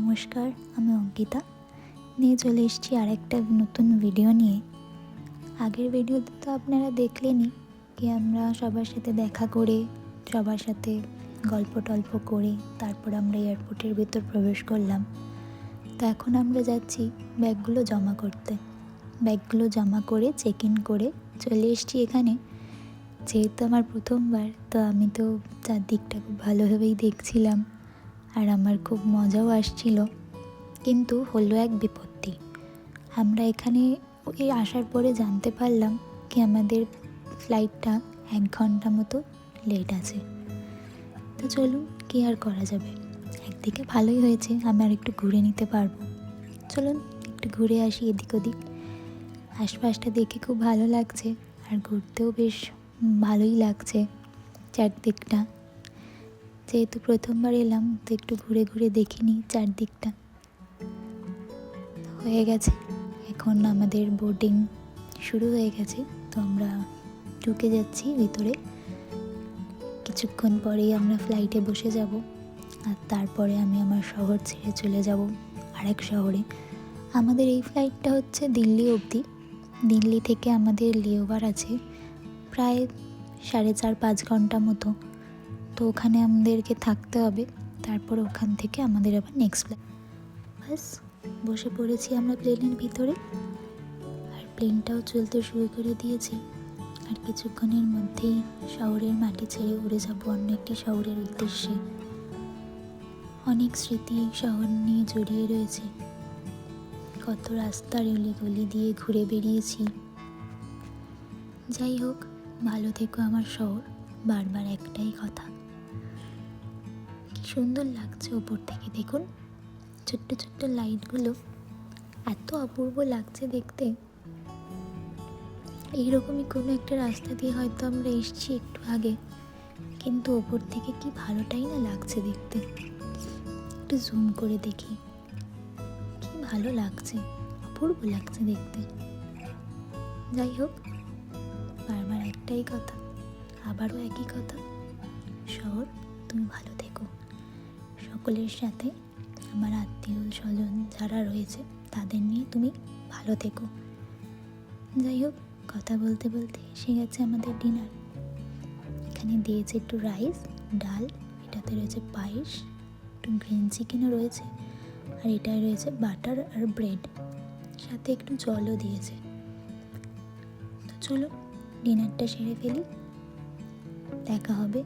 নমস্কার, আমি অঙ্কিতা। নিয়ে চলে এসেছি আর একটা নতুন ভিডিও নিয়ে। আগের ভিডিওতে তো আপনারা দেখলেনই কি আমরা সবার সাথে দেখা করে, সবার সাথে গল্প টল্প করে, তারপর আমরা এয়ারপোর্টের ভেতর প্রবেশ করলাম। তো এখন আমরা যাচ্ছি ব্যাগগুলো জমা করতে। ব্যাগগুলো জমা করে চেক ইন করে চলে এসেছি এখানে। যেহেতু আমার প্রথমবার, তো আমি তো চারদিকটা খুব ভালোভাবেই দেখছিলাম। আর আমার খুব মজাও আসছিল। কিন্তু হলো এক বিপত্তি। আমরা এখানে আসার পরে জানতে পারলাম কি আমাদের ফ্লাইটটা এক ঘণ্টা মতো লেট আছে। তো চলুন, কি আর করা যাবে? একদিকে ভালোই হয়েছে আমি আর একটু ঘুরে নিতে পারব। চলুন, একটু ঘুরে আসি এদিক ওদিক। আশপাশটা দেখে খুব ভালো লাগছে, আর ঘুরতেও বেশ ভালোই লাগছে চারদিকটা। যেহেতু প্রথমবার এলাম, তো একটু ঘুরে ঘুরে দেখিনি চারদিকটা। হয়ে গেছে। এখন আমাদের বোর্ডিং শুরু হয়ে গেছে। তো আমরা ঢুকে যাচ্ছি ভিতরে। কিছুক্ষণ পরেই আমরা ফ্লাইটে বসে যাব। আর তারপরে আমি আমার শহর ছেড়ে চলে যাব আরেক শহরে। আমাদের এই ফ্লাইটটা হচ্ছে দিল্লি অবধি। দিল্লি থেকে আমাদের লেওভার আছে প্রায় সাড়ে চার পাঁচ ঘণ্টা মতো। তো ওখানে আমাদেরকে থাকতে হবে। তারপর ওখান থেকে আমাদের আবার নেক্সট ফ্লাইট ব্যাস বসে পড়েছি আমরা প্লেনের ভিতরে। আর প্লেনটাও চলতে শুরু করে দিয়েছে। আর কিছুক্ষণের মধ্যেই শহরের মাটি ছেড়ে উড়ে যাব অন্য একটি শহরের উদ্দেশ্যে। অনেক স্মৃতি শহর নিয়ে জড়িয়ে রয়েছে। কত রাস্তার গলি দিয়ে ঘুরে বেরিয়েছি যাই হোক, ভালো থেকো আমার শহর। বারবার একটাই কথা। সুন্দর লাগছে ওপর থেকে, দেখুন। ছোট্ট ছোট্ট লাইটগুলো এত অপূর্ব লাগছে দেখতে। এইরকমই কোনো একটা রাস্তা দিয়ে হয়তো আমরা এসছি একটু আগে, কিন্তু ওপর থেকে কি ভালোটাই না লাগছে দেখতে। একটু জুম করে দেখি। কি ভালো লাগছে, অপূর্ব লাগছে দেখতে। যাই হোক, বারবার একটাই কথা, আবারও একই কথা। শহর, তুমি ভালো থেকো। সকলের সাথে আমার আত্মীয় স্বজন যারা রয়েছে, তাদের নিয়ে তুমি ভালো থেকো। যাই হোক, কথা বলতে বলতে এসে গেছে আমাদের ডিনার এখানে দিয়েছে একটু রাইস ডাল, এটাতে রয়েছে পায়েস, একটু গ্রিন চিকেনও রয়েছে, আর এটায় রয়েছে বাটার আর ব্রেড সাথে একটু জলও দিয়েছে। তো চলো ডিনারটা সেরে ফেলি। দেখা হবে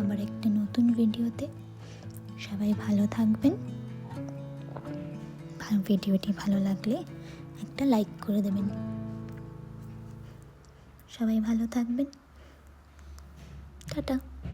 আবার একটা নতুন ভিডিওতে সবাই ভালো থাকবেন। ভিডিওটি ভালো লাগলে একটা লাইক করে দেবেন। সবাই ভালো থাকবেন। টাটা।